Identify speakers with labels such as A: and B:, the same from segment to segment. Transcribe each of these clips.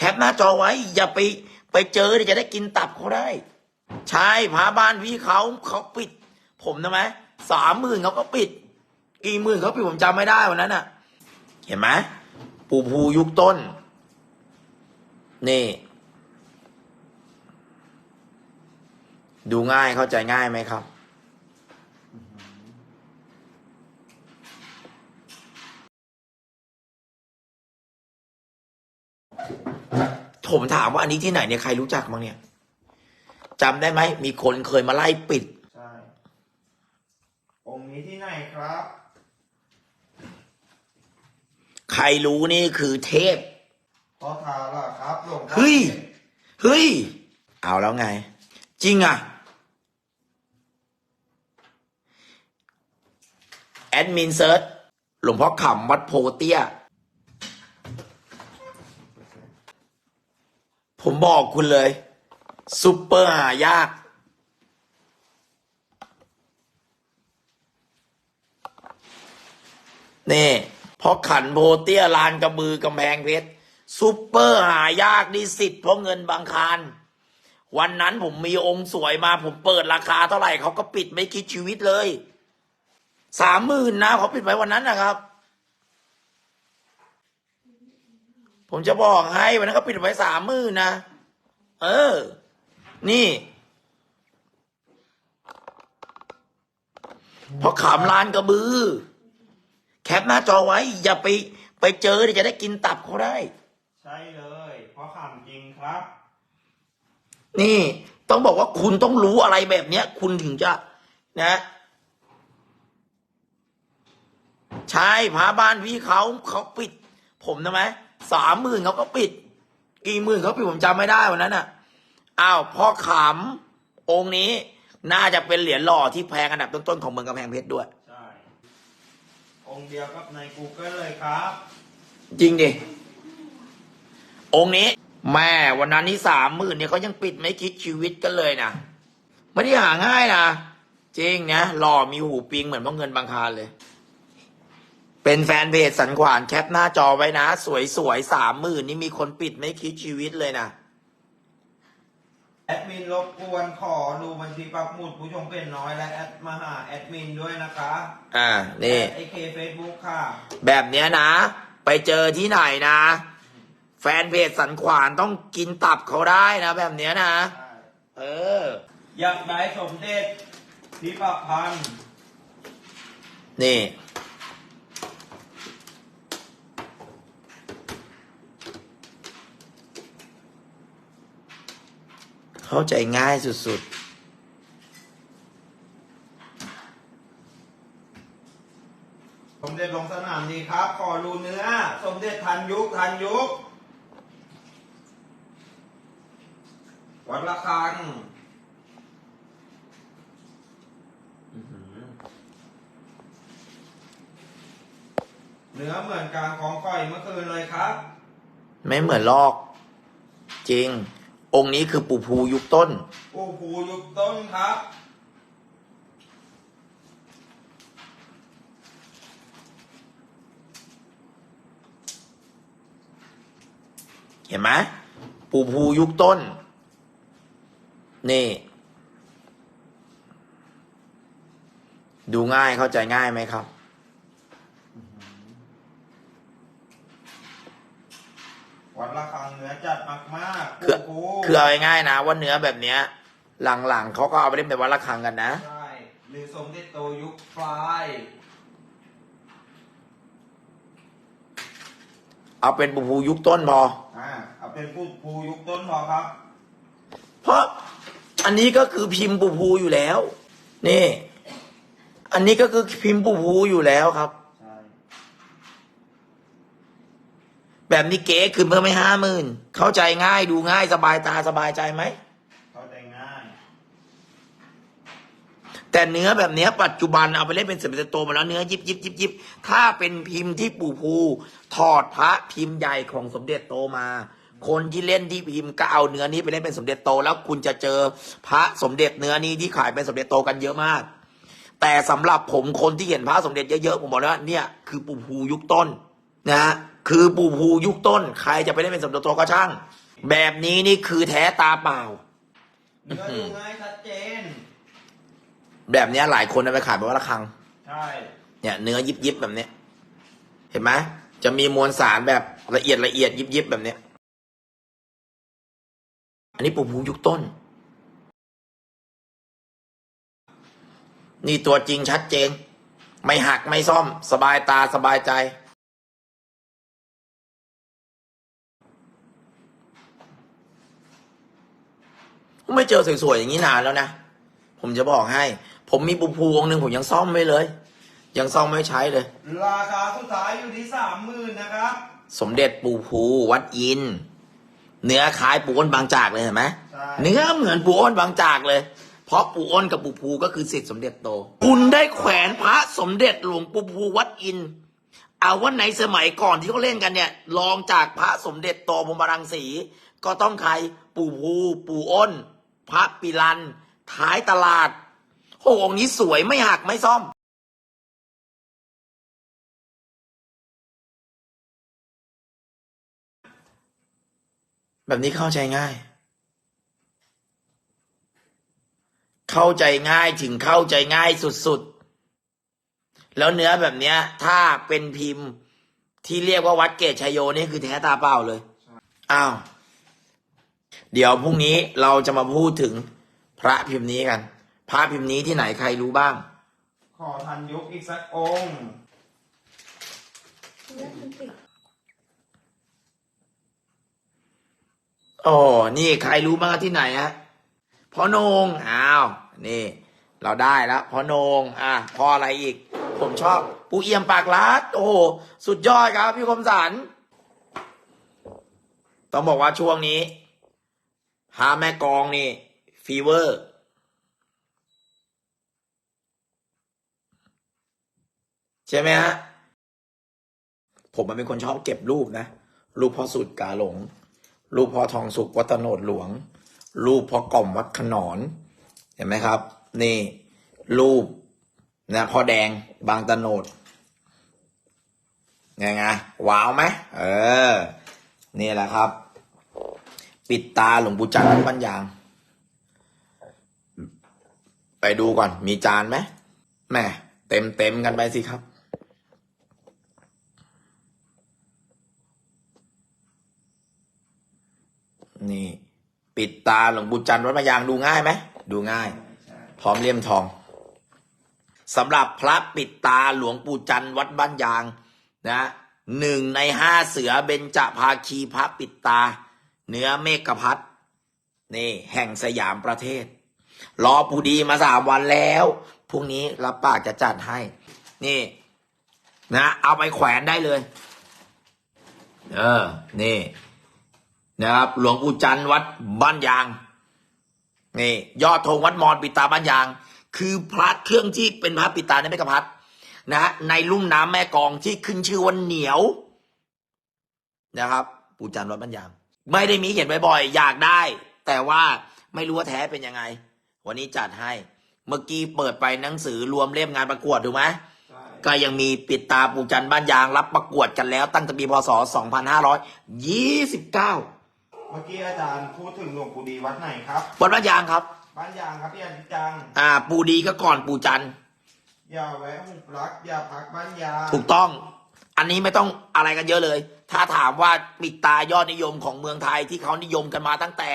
A: แคปหน้าจอไว้ อย่าไปไปเจอจะได้กินตับเขาได้ ใช่พาบ้านพี่เขาเขาปิด ผมนะไหมสามหมื่นเขาก็ปิด กี่หมื่นเขาปิดผมจำไม่ได้วันนั้นอะ เห็นไหมปู่ภูยุคต้น นี่ ดูง่ายเข้าใจง่ายไหมครับ ผมถามว่าอันนี้ที่ไหนเนี่ยใครรู้จักมั้งเนี่ยจำได้ไหมมีคนเคยมาไล่ปิด
B: ใช่องค์นี้ที่ไหนครับ
A: ใครรู้นี่คือเทพ
B: พ่อทาล่ะครับหลวงพ่อ
A: เฮ้ยเฮ้ย เอาแล้วไง จริงอะ แอดมินเซิร์ชหลวงพ่อขำวัดโพเตี้ย ผมบอกคุณเลย ซุปเปอร์หายาก นี่พอขันโพเตียลานกระบือกำแพงเพชรซุปเปอร์หายากนี่สิทธิ์เพราะเงินบางคารวันนั้นผมมีองค์สวยมา ผมเปิดราคาเท่าไหร่เขาก็ปิดไม่คิดชีวิตเลย สามหมื่นนะเขาปิดไว้วันนั้นนะครับ ผมจะบอกให้วันนั้นเขาปิดไว้สามหมื่นนะ เออ นี่เพราะขามลานกระบือ แคปหน้าจอไว้ อย่าไปไปเจอเดี๋ยวจะได้กินตับเขาได้
B: ใช่เลยพ่อขำจริงครับ
A: นี่ต้องบอกว่าคุณต้องรู้อะไรแบบเนี้ย คุณถึงจะ นะ ใช่พาบ้านพี่เขาเขาปิด ผมนะไหม สามหมื่นเขาก็ปิด กี่หมื่นเขาปิดผมจำไม่ได้วันนั้นอะอ้าวพ่อขำองค์นี้น่าจะเป็นเหรียญหล่อที่แพงอันดับต้นๆของเมืองกำแพงเพชรด้วย
B: ใช่ องค์เดียวกับใน Google เลยครับ
A: จริงดิ องค์นี้ แม่วันนั้นนี่สามหมื่นเนี่ยเขายังปิดไม่คิดชีวิตกันเลยนะไม่ได้หาง่ายนะจริงนะหล่อมีหูปิงเหมือนพวกเงินบางคารเลย เป็นแฟนเพจสันขวานแคปหน้าจอไว้นะ สวยๆสามหมื่นนี่มีคนปิดไม่คิดชีวิตเลยนะ
B: แอดมินรบกวนขอดูบัญชีปักหมุดผู้ชมเป็นน้อยและแอดมาหาแอดมินด้วยนะคะ
A: อ่านี่
B: ไอเคเฟซบุ๊กค่ะ
A: แบบเนี้ยนะ ไปเจอที่ไหนนะ แฟนเพจสันขวานต้องกินตับเขาได้นะ แบบเนี้ยนะ
B: ใช่
A: เออ
B: อยากได้สมเด็จที่ประพันธ์
A: นี่ เข้าใจง่ายสุด
B: สมเด็จลงสนามดีครับขอรูเนื้อ สมเด็จทันยุคทันยุค วัดละคังเนื้อเหมือนกลางของข่อยเมื่อคืนเลยครับ
A: ๆไม่เหมือนลอก จริง องค์นี้คือปู่ภูยุคต้น
B: ปูผูยุคต้นครับ
A: เห็นไหมปู่ภูยุคต้น นี่ ดูง่ายเข้าใจง่ายไหมครับ
B: วัดละคังเนื้อจัดมากมากๆ
A: คือ
B: ปู
A: คือเอาง่ายๆนะ ว่าเนื้อแบบเนี้ย หลังๆเขาก็เอาไปเล่นเป็นวัดระฆังกันนะ
B: ใช่หรือสมเด็จโตยุคปลาย
A: เอาเป็นปู่ภูยุคต้นพอ
B: อ่าเอาเป็นปูผูยุคต้นพอครับ
A: เพราะอันนี้ก็คือพิมพ์ปู่ภูอยู่แล้ว นี่ อันนี้ก็คือพิมพ์ปู่ภูอยู่แล้วครับ
B: ใช่
A: แบบนี้เก๋ขึ้นเพิ่มไม่ห้าหมื่นเข้าใจง่ายดูง่ายสบายตาสบายใจไหม
B: เข้าใจง่าย
A: แต่เนื้อแบบเนี้ยปัจจุบันเอาไปเล่นเป็นสมเด็จโตมาแล้วเนื้อยิบยิบยิบยิบถ้าเป็นพิมพ์ที่ปู่ภูถอดพระพิมพ์ใหญ่ของสมเด็จโตมา คนที่เล่นที่พิมพ์ก็เอาเนื้อนี้ไปเล่นเป็นสมเด็จโต แล้วคุณจะเจอพระสมเด็จเนื้อนี้ที่ขายเป็นสมเด็จโตกันเยอะมาก แต่สำหรับผมคนที่เห็นพระสมเด็จเยอะๆผมบอกแล้วว่าเนี่ยคือปู่ภูยุคต้นนะฮะ คือปู่ภูยุคต้น ใครจะไปได้เป็นสมเด็จโตก็ช่าง แบบนี้นี่คือแท้ตาเปล่า
B: เนื้อดูง่ายชัดเจน
A: แบบเนี้ยหลายคนเอาไปขายเป็นว่าระฆัง
B: ใช่
A: เนี่ยเนื้อยิบยิบๆแบบเนี้ย เห็นไหมจะมีมวลสารแบบละเอียดละเอียดยิบยิบๆแบบเนี้ย อันนี้ปู่ภูยุคต้น นี่ตัวจริงชัดเจน ไม่หักไม่ซ่อม สบายตาสบายใจ ไม่เจอสวยๆอย่างนี้นานแล้วนะ ผมจะบอกให้ ผมมีปูภูองค์หนึ่งผมยังซ่อมไม่เลย ยังซ่อมไม่ใช้เลย
B: ราคาสุดท้ายอยู่ที่สามหมื่นนะครับ
A: สมเด็จปู่ภูวัดอินทร์เนื้อคล้ายปู่อ้นบางจากเลยเห็นไหม
B: ใช่
A: เนื้อเหมือนปู่อ้นบางจากเลย เพราะปู่อ้นกับปู่ภูก็คือสิทธิสมเด็จโต คุณได้แขวนพระสมเด็จหลวงปู่ภูวัดอินทร์เอาว่าในสมัยก่อนที่เขาเล่นกันเนี่ยลองจากพระสมเด็จโตพรหมรังสี ก็ต้องใครปู่ภูปู่อ้น พระปิรันท้ายตลาดโอ้โหองค์นี้สวยไม่หักไม่ซ่อมแบบนี้เข้าใจง่าย เข้าใจง่ายถึงเข้าใจง่ายสุดๆ แล้วเนื้อแบบเนี้ย ถ้าเป็นพิมพ์ที่เรียกว่าวัดเกตชัยโยนี่คือแท้ตาเปล่าเลย อ้าว เดี๋ยวพรุ่งนี้เราจะมาพูดถึงพระพิมพ์นี้กัน พระพิมพ์นี้ที่ไหนใครรู้บ้าง
B: ขอทันยุคอีกสักองค์
A: โอ้นี่ใครรู้บ้างที่ไหนฮะพ่อโหนงอ้าวนี่ เราได้แล้วพ่อโหนงอะพออะไรอีก ผมชอบ ปูเอี่ยมปากลัด โอ้โหสุดยอดครับ พี่คมสัน ต้องบอกว่าช่วงนี้ พาแม่กองนี่ ฟีเวอร์ ใช่ไหมฮะ ผมมันเป็นคนชอบเก็บรูปนะ รูปพ่อสุดกาหลง รูปพ่อทองสุกวัตโนดหลวง รูปพ่อกล่อมวัดขนอน เห็นไหมครับ นี่ รูปนะพ่อแดงบางตโนดไงไงว้าวไหมเออ นี่แหละครับ ปิดตาหลวงปู่จันทร์วัดบ้านยาง ไปดูก่อน มีจานไหมแม่เต็มเต็มๆกันไปสิครับนี่ ปิดตาหลวงปู่จันทร์วัดมะยางดูง่ายไหมดูง่าย พร้อมเลี่ยมทองสำหรับพระปิดตาหลวงปู่จันทร์วัดบ้านยาง นะหนึ่งในห้าเสือเบญจภาคีพระปิดตา เนื้อเมฆพัทนี่แห่งสยามประเทศ รอปูดีมาสามวันแล้วพรุ่งนี้รับปากจะจัดให้ นี่ นะ เอาไปแขวนได้เลย เออ นี่ นะครับ หลวงปู่จันทร์วัดบ้านยาง นี่ ยอดธงวัดมอญปิตาบ้านยาง คือพระเครื่องที่เป็นพระปิตาในแม่กะพัดนะฮะในลุ่มน้ำแม่กองที่ขึ้นชื่อว่าเหนียว นะครับ ปู่จันทร์วัดบ้านยาง ไม่ได้มีเห็นบ่อยๆ อยากได้ แต่ว่าไม่รู้ว่าแท้เป็นยังไง วันนี้จัดให้ เมื่อกี้เปิดไปหนังสือรวมเล่มงานประกวดถูกไหม
B: ใช่
A: ก็ยังมีปิดตาปู่จันทร์บ้านยางรับประกวดกันแล้วตั้งแต่ปีพศ 2529
B: เมื่อกี้อาจารย์พูดถึงหลวงปู่ดีวัดไหนครับ
A: วัดบ้านยางครับ
B: บ้านยางครับพี่อนิจจัง
A: อ่า ปู่ดีก็ก่อนปู่จันทร์
B: อย่าแวะหุบรัก อย่าพักบ้านยาง
A: ถูกต้อง อันนี้ไม่ต้องอะไรกันเยอะเลย ถ้าถามว่าปิดตายอดนิยมของเมืองไทยที่เขานิยมกันมาตั้งแต่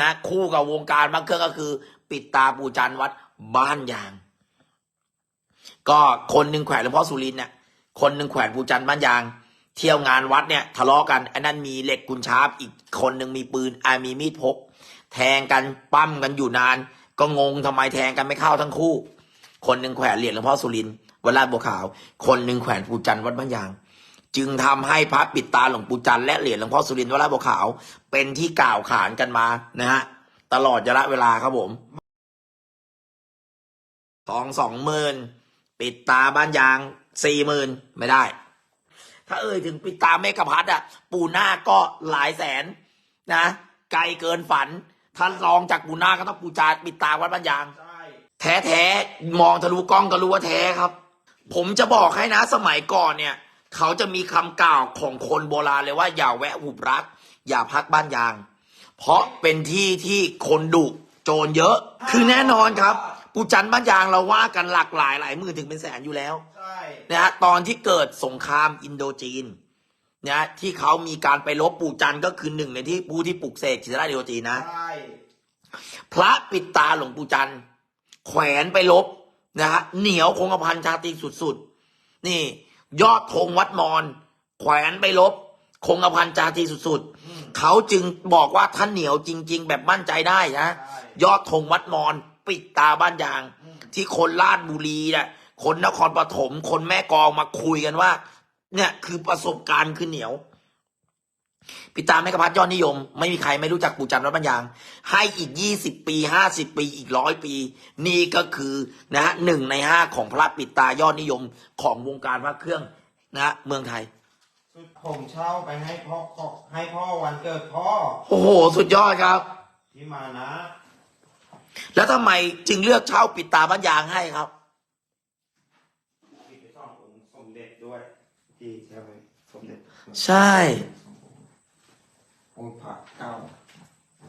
A: นะคู่กับวงการมากเครื่องก็คือ ปิดตาปูจันวัดบ้านยาง ก็คนหนึ่งแขวนหลวงพ่อสุรินเนี่ยคนหนึ่งแขวนปูจันบ้านยาง เที่ยวงานวัดเนี่ยทะเลาะกันอันนั้นมีเหล็กกุญชาร์ปอีกคนหนึ่งมีปืนอ่ามีมีดพก แทงกันปั้มกันอยู่นาน ก็งงทำไมแทงกันไม่เข้าทั้งคู่ คนหนึ่งแขวนเหรียญหลวงพ่อสุรินวัดลาดบัวขาว คนหนึ่งแขวนปูจันวัดบ้านยาง จึงทำให้พระปิดตาหลวงปู่จันทร์และเหรียญหลวงพ่อสุรินทร์วัดลาบัวขาว เป็นที่กล่าวขานกันมานะฮะตลอดระยะเวลาครับผมทองสองหมื่นปิดตาบ้านยางสี่หมื่นไม่ได้ ถ้าเอ่ยถึงปิดตาเมกะพัดอะปูหน้าก็หลายแสนนะไกลเกินฝันถ้าลองจากปูหน้าก็ต้องปูจาปิดตาวัดบ้านยาง
B: ใช่
A: แท้แท้ๆมองทะลุกล้องก็รู้ว่าแท้ครับ ผมจะบอกให้นะสมัยก่อนเนี่ย เขาจะมีคำกล่าวของคนโบราณเลยว่าอย่าแวะหุบรัก อย่าพักบ้านยาง เพราะเป็นที่ที่คนดุโจรเยอะ คือแน่นอนครับ ปูจันทร์บ้านยางเราว่ากันหลักหลายหลายหมื่นถึงเป็นแสนอยู่แล้ว
B: ใช่
A: นะฮะตอนที่เกิดสงครามอินโดจีนนะฮะที่เขามีการไปลบปู่จันทร์ก็คือหนึ่งในที่ผู้ที่ปลุกเสกจิตรราชอินโดจีนนะ
B: ใช่
A: พระปิดตาหลวงปู่จันทร์แขวนไปลบนะฮะเหนียวคงกระพันชาตรีสุดๆ นี่ ยอดธงวัดมอนแขวนไปลบ คงกระพันชาตรีสุด
B: อืม
A: ๆเขาจึงบอกว่าท่านเหนียวจริง ๆ แบบมั่นใจได้นะ
B: ใช่
A: ยอดธงวัดมอนปิดตาบ้านยาง
B: อืม
A: ที่คนลาดบุรีเนี่ยคนนครปฐมคนแม่กลองมาคุยกันว่า เนี่ยคือประสบการณ์คือเหนียว ปิตาแม่กระพัดยอดนิยม ไม่มีใครไม่รู้จักปู่จันทร์วัดบรรยาง ให้อีกยี่สิบปีห้าสิบปีอีกร้อยปี นี่ก็คือนะฮะหนึ่งในห้าของพระปิตายอดนิยมของวงการพระเครื่องนะฮะเมืองไทย
B: สุดผมเช่าไปให้พ่อขอให้พ่อวันเกิดพ่อ
A: โอ้โห สุดยอดครับ
B: ที่มานะ
A: แล้วทำไมจึงเลือกเช่าปิดตาบ้านยางให้ครับ
B: ที่ไปซ่อนองค์สมเด็จด้วย ที่ใช่ไหมสมเด็จ
A: ใช่
B: องค์พระเก้า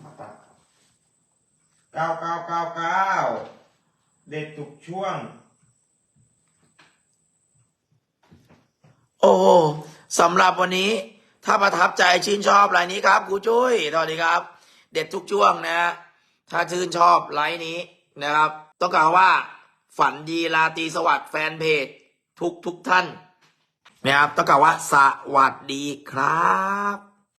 B: มาตัดเก้าเก้าเก้าเก้าเด็ดทุกช่วง
A: โอ้สำหรับวันนี้ ถ้าประทับใจชื่นชอบไลน์นี้ครับครูจุ้ยสวัสดีครับ เด็ดทุกช่วงนะฮะถ้าชื่นชอบไลน์นี้นะครับ ต้องกล่าวว่า ฝันดีราตีสวัสดิ์แฟนเพจ ทุกทุกท่านนะครับต้องกล่าวว่า สวัสดีครับ